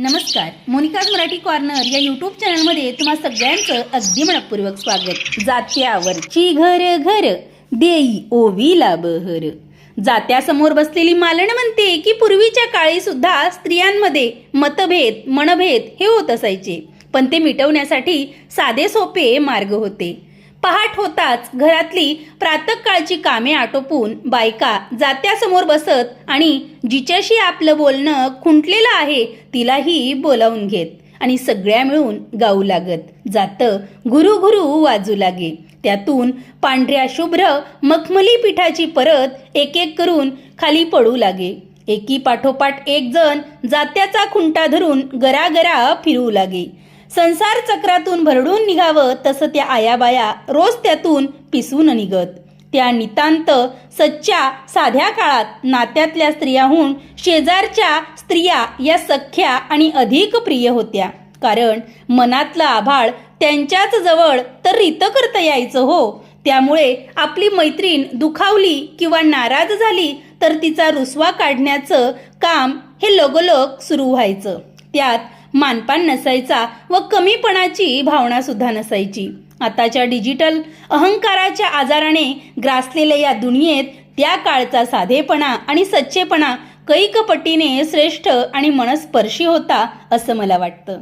नमस्कार मोनिकाज मराठी कॉर्नर या यूट्यूब चॅनलमध्ये तुम्हा सगळ्यांचं अगदी मनपूर्वक स्वागत. जात्यावरची घर घर देई ओवीला बहर. जात्यासमोर बसलेली मालन म्हणते की पूर्वीच्या काळी सुद्धा स्त्रियांमध्ये मतभेद मनभेद हे होत असायचे. पण ते मिटवण्यासाठी साधे सोपे मार्ग होते. पहाट होताच घरातली प्रातकाळची कामे आटोपून बायका जात्यासमोर बसत आणि जिच्याशी आपलं बोलणं खुंटलेलं आहे तिलाही बोलावून घेत आणि सगळ्या मिळून गाऊ लागत. जातं घुरू घुरू वाजू लागे. त्यातून पांढऱ्या शुभ्र मखमली पिठाची परत एक एक करून खाली पडू लागे. एकी पाठोपाठ एक जण जात्याचा खुंटा धरून गरागरा फिरू लागे. संसार चक्रातून भरडून निघावं तसं त्या आयाबाया रोज त्यातून पिसून निघत. त्या नितांत सच्च्या साध्या काळात नात्यातल्या स्त्रियाहून शेजारच्या स्त्रिया या सख्या आणि अधिक प्रिय होत्या. कारण मनातलं आभाळ त्यांच्याच जवळ तर रित करता यायचं हो. त्यामुळे आपली मैत्रीण दुखावली किंवा नाराज झाली तर तिचा रुसवा काढण्याचं काम हे लगोलग सुरू व्हायचं. त्यात मानपान नसायचा व कमीपणाची भावना सुद्धा नसायची. आताच्या डिजिटल अहंकाराच्या आजाराने ग्रासलेल्या या दुनियेत त्या काळचा साधेपणा आणि सच्चेपणा कैकपटीने श्रेष्ठ आणि मनस्पर्शी होता असं मला वाटतं.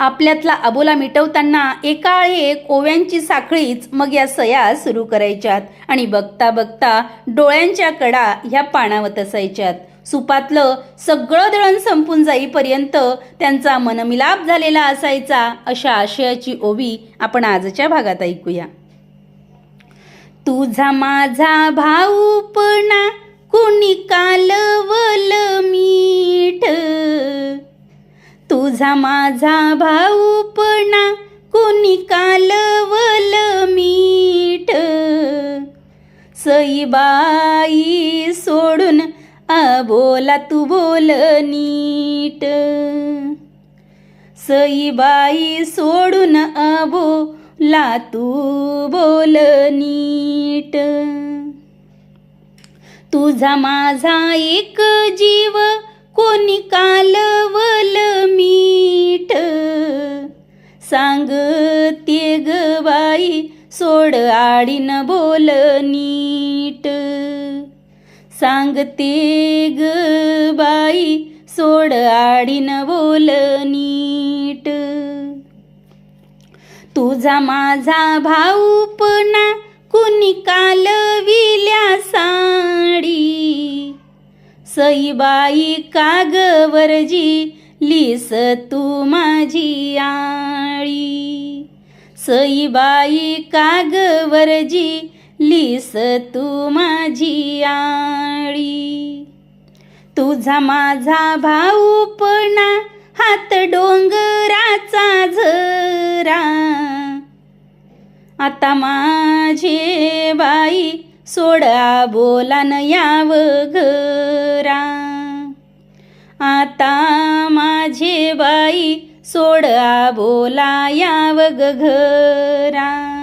आपल्यातला अबोला मिटवताना एका एक ओव्यांची साखळीच मग या सया सुरू करायच्यात आणि बघता बघता डोळ्यांच्या कडा ह्या पाणावत असायच्यात सुपातलं सगळं दळण संपून जाईपर्यंत त्यांचा मनमिलाप झालेला असायचा अशा आशयाची ओवी आपण आजच्या भागात ऐकूया. तुझा माझा भाऊपणा कुणी कालवल मीठ? तुझा माझा भाऊपणा कुणी कालवल मीठ? सईबाई सोडून बोला तू बोल नीट. सईबाई सोडून अबो ला तू बोल नीट. तुझा माझा एक जीव कोणी कालवल मीठ. सांग ते ग बाई सोड आडीन बोल सांगते ग बाई सोड आडीन बोल नीट. तुझा माझा भाऊपणा कुणी कालविल्या साडी. सईबाई कागवरजी लिस तू माझी आळी. सईबाई कागवरजी लिस तू माझी आळी. तुझा माझा भाऊपणा हात डोंगराचा झरा. आता माझे बाई सोडा बोला न याव घरा. आता माझे बाई सोडा बोला याव घरा.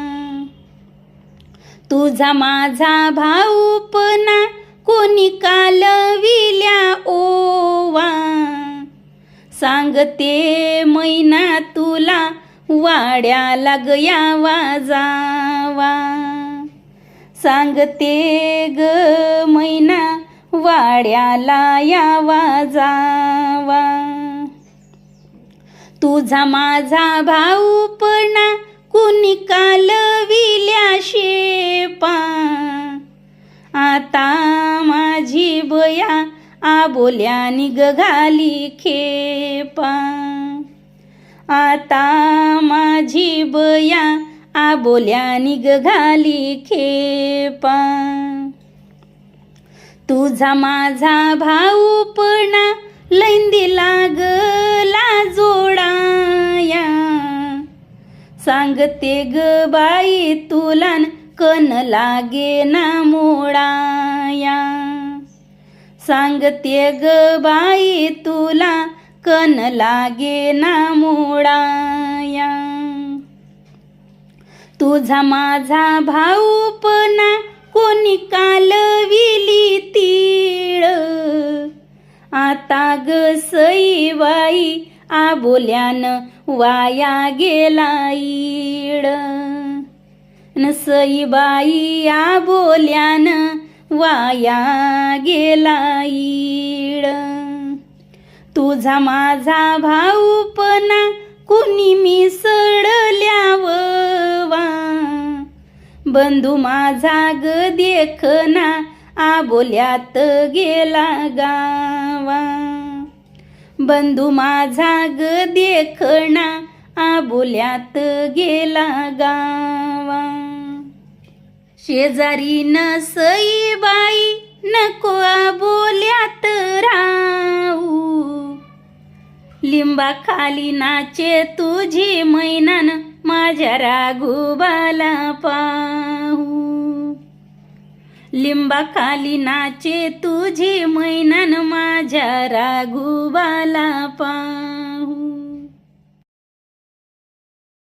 तुझा माझा भाऊपणा कोणी कालविल्या ओवा. सांगते मैना तुला वाड्याला गया वाजावा. सांगते ग मैना वाड्याला या वाजावा. तुझा माझा भाऊपणा कुणी कालविल्या शेपा आता माझी बया आबोल्या निग घाली खेपा. आता माझी बया आबोल्या निग घाली खेपा. तुझा माझा भाऊपणा लैंदी लागला जोडाया. सांगते ग बाई तुला कन लागे ना मोडाया. सांगते ग बाई तुला कन लागे ना मोडाया. तुझा माझा भाऊपणा कोणी कालविली तीळ. आता ग सर आबोल्यान वाया गेला इड न सईबाई आबोल्यान वाया गेला इड तुझा माझा भाऊपणा कुणी मी वा बंधू माझा ग देखना आबोल्यात गेला गावा. बंधू माझा ग देखणा आबोल्यात गेला गावा. शेजारी न सईबाई नको आबोल्यात राहू. लिंबा खाली नाचे तुझी मैनान माझ्या राघुबाला पाहू. लिंबाखाली नाचे तुझी मैनान माझ्या राघुबाला पाहू.